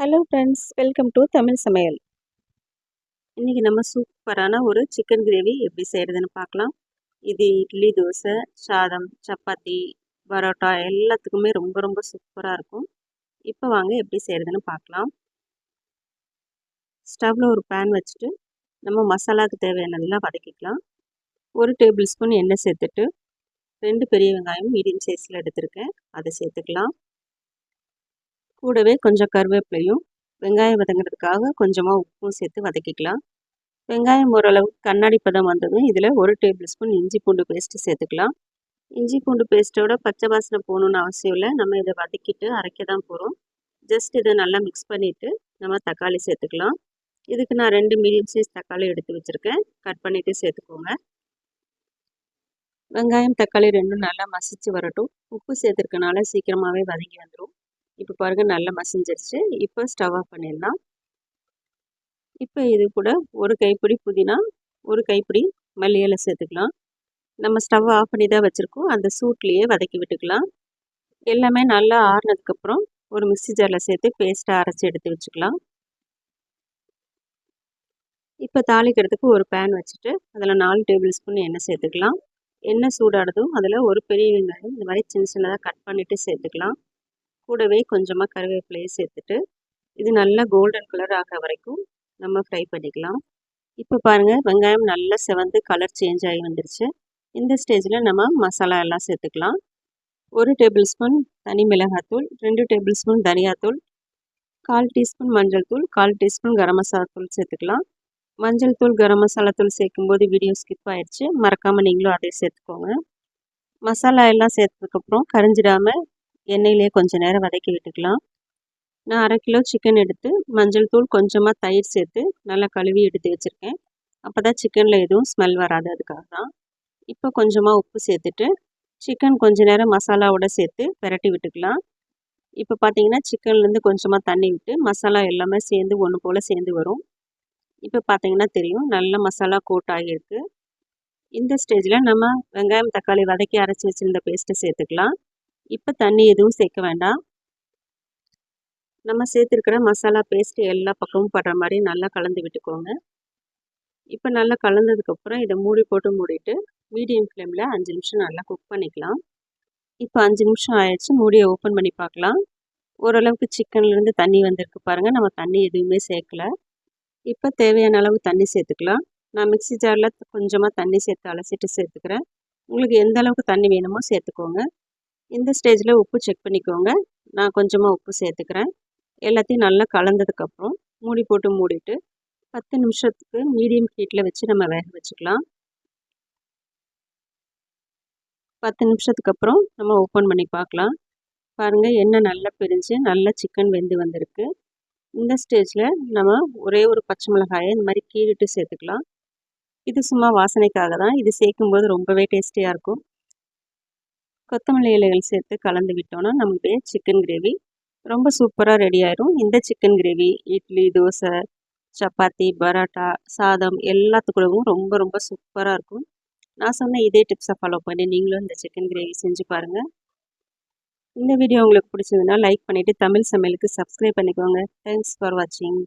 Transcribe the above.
Hello friends welcome to Tamil சமையல் இன்றைக்கி நம்ம சூப்பரான ஒரு சிக்கன் கிரேவி எப்படி செய்கிறதுன்னு பார்க்கலாம். இது இட்லி தோசை சாதம் சப்பாத்தி பரோட்டா எல்லாத்துக்குமே ரொம்ப ரொம்ப சூப்பராக இருக்கும். இப்போ வாங்க எப்படி செய்கிறதுன்னு பார்க்கலாம். ஸ்டவ்வில் ஒரு பேன் வச்சுட்டு நம்ம மசாலாவுக்கு தேவையானதெல்லாம் வதக்கிக்கலாம். ஒரு டேபிள் ஸ்பூன் எண்ணெய் சேர்த்துட்டு ரெண்டு பெரிய வெங்காயம் மீடியம் சைஸில் எடுத்திருக்கேன். அதை சேர்த்துக்கலாம். கூடவே கொஞ்சம் கருவேப்பிலையும் வெங்காயம் வதங்கிறதுக்காக கொஞ்சமாக உப்பும் சேர்த்து வதக்கிக்கலாம். வெங்காயம் ஓரளவுக்கு கண்ணாடி பதம் வந்ததும் இதில் ஒரு டேபிள் ஸ்பூன் இஞ்சி பூண்டு பேஸ்ட்டு சேர்த்துக்கலாம். இஞ்சி பூண்டு பேஸ்ட்டோட பச்சை வாசனை போகணுன்னு அவசியம் இல்லை. நம்ம இதை வதக்கிட்டு அரைக்க தான் போகிறோம் ஜஸ்ட் இதை நல்லா மிக்ஸ் பண்ணிவிட்டு நம்ம தக்காளி சேர்த்துக்கலாம். இதுக்கு நான் ரெண்டு மீடியம் சைஸ் தக்காளி எடுத்து வச்சுருக்கேன். கட் பண்ணிவிட்டு சேர்த்துக்கோங்க. வெங்காயம் தக்காளி ரெண்டும் நல்லா மசிச்சு வரட்டும். உப்பு சேர்த்துருக்கனால சீக்கிரமாகவே வதங்கி வந்துடும் இப்போ பாருங்கள் நல்லா மசிஞ்சிருச்சு. இப்போ ஸ்டவ் ஆஃப் பண்ணிடலாம். இப்போ இது கூட ஒரு கைப்பிடி புதினா ஒரு கைப்பிடி மல்லி இலை சேர்த்துக்கலாம். நம்ம ஸ்டவ் ஆஃப் பண்ணி தான் வச்சுருக்கோம். அந்த சூட்லேயே வதக்கி விட்டுக்கலாம். எல்லாமே நல்லா ஆறுனதுக்கப்புறம் ஒரு மிக்சி ஜாரில் சேர்த்து பேஸ்ட்டாக அரைச்சி எடுத்து வச்சுக்கலாம். இப்போ தாளிக்கிறதுக்கு ஒரு பேன் வச்சுட்டு அதில் நாலு டேபிள் ஸ்பூன் எண்ணெய் சேர்த்துக்கலாம். எண்ணெய் சூடானதும் அதில் ஒரு பெரிய வெங்காயம் இந்த மாதிரி சின்ன சின்னதாக கட் பண்ணிவிட்டு சேர்த்துக்கலாம். கூடவே கொஞ்சமாக கருவேப்பிலையை சேர்த்துட்டு இது நல்லா கோல்டன் கலர் ஆக வரைக்கும் நம்ம ஃப்ரை பண்ணிக்கலாம். இப்போ பாருங்கள் வெங்காயம் நல்லா செவந்து கலர் சேஞ்ச் ஆகி வந்துருச்சு. இந்த ஸ்டேஜில் நம்ம மசாலா எல்லாம் சேர்த்துக்கலாம். ஒரு டேபிள் ஸ்பூன் தனி மிளகாத்தூள் ரெண்டு டேபிள் ஸ்பூன் தனியாத்தூள் கால் டீஸ்பூன் மஞ்சள் தூள் கால் டீஸ்பூன் கரம் மசாலா தூள் சேர்த்துக்கலாம். மஞ்சள் தூள் கரம் மசாலா தூள் சேர்க்கும்போது வீடியோ ஸ்கிப் ஆயிடுச்சு. மறக்காமல் நீங்களும் அதே சேர்த்துக்கோங்க. மசாலா எல்லாம் சேர்த்ததுக்கப்புறம் கரைஞ்சிடாமல் எண்ணெயிலே கொஞ்சம் நேரம் வதக்கி விட்டுக்கலாம். நான் அரை கிலோ சிக்கன் எடுத்து மஞ்சள் தூள் கொஞ்சமாக தயிர் சேர்த்து நல்லா கழுவி எடுத்து வச்சுருக்கேன். அப்போ தான் சிக்கனில் எதுவும் ஸ்மெல் வராது அதுக்காக தான் இப்போ கொஞ்சமாக உப்பு சேர்த்துட்டு சிக்கன் கொஞ்ச நேரம் மசாலாவோட சேர்த்து பெரட்டி விட்டுக்கலாம். இப்போ பார்த்தீங்கன்னா சிக்கன்லேருந்து கொஞ்சமாக தண்ணி விட்டு மசாலா எல்லாமே சேர்ந்து ஒன்று போல் சேர்ந்து வரும். இப்போ பார்த்தீங்கன்னா தெரியும் நல்ல மசாலா கோட் ஆகியிருக்கு. இந்த ஸ்டேஜில் நம்ம வெங்காயம் தக்காளி வதக்கி அரைச்சி வச்சுருந்த பேஸ்ட்டை சேர்த்துக்கலாம். இப்போ தண்ணி எதுவும் சேர்க்க வேண்டாம். நம்ம சேர்த்துருக்கிற மசாலா பேஸ்ட்டு எல்லா பக்கமும் படுற மாதிரி நல்லா கலந்து விட்டுக்கோங்க. இப்போ நல்லா கலந்ததுக்கப்புறம் இதை மூடி போட்டு மூடிட்டு மீடியம் ஃப்ளேமில் அஞ்சு நிமிஷம் நல்லா குக் பண்ணிக்கலாம். இப்போ அஞ்சு நிமிஷம் ஆயிடுச்சு மூடியை ஓப்பன் பண்ணி பார்க்கலாம். ஓரளவுக்கு சிக்கன்லேருந்து தண்ணி வந்திருக்கு பாருங்கள் நம்ம தண்ணி எதுவுமே சேர்க்கல. இப்போ தேவையான அளவு தண்ணி சேர்த்துக்கலாம். நான் மிக்சி ஜாரில் கொஞ்சமாக தண்ணி சேர்த்து அலசிட்டு சேர்த்துக்கிறேன். உங்களுக்கு எந்த அளவுக்கு தண்ணி வேணுமோ சேர்த்துக்கோங்க. இந்த ஸ்டேஜில் உப்பு செக் பண்ணிக்கோங்க. நான் கொஞ்சமாக உப்பு சேர்த்துக்கிறேன். எல்லாத்தையும் நல்லா கலந்ததுக்கப்புறம் மூடி போட்டு மூடிட்டு பத்து நிமிஷத்துக்கு மீடியம் ஹீட்டில் வச்சு நம்ம வேக வச்சுக்கலாம். பத்து நிமிஷத்துக்கு அப்புறம் நம்ம ஓப்பன் பண்ணி பார்க்கலாம். பாருங்கள் எண்ணெய் நல்லா பிரிஞ்சு நல்லா சிக்கன் வெந்து வந்திருக்கு. இந்த ஸ்டேஜில் நம்ம ஒரே ஒரு பச்சை மிளகாயை இந்த மாதிரி கீழிட்டு சேர்த்துக்கலாம். இது சும்மா வாசனைக்காக தான். இது சேர்க்கும்போது ரொம்பவே டேஸ்டியாக இருக்கும். கொத்தமல்லி இலைகள் சேர்த்து கலந்து விட்டோம்னா நம்மளுடைய சிக்கன் கிரேவி ரொம்ப சூப்பராக ரெடி ஆயிரும். இந்த சிக்கன் கிரேவி இட்லி தோசை சப்பாத்தி பரோட்டா சாதம் எல்லாத்துக்கூடவும் ரொம்ப ரொம்ப சூப்பராக இருக்கும். நான் சொன்ன இதே டிப்ஸை ஃபாலோ பண்ணி நீங்களும் இந்த சிக்கன் கிரேவி செஞ்சு பாருங்கள் இந்த வீடியோ உங்களுக்கு பிடிச்சதுன்னா லைக் பண்ணிவிட்டு தமிழ் சமையலுக்கு சப்ஸ்கிரைப் பண்ணிக்கோங்க. தேங்க்ஸ் ஃபார் வாட்சிங்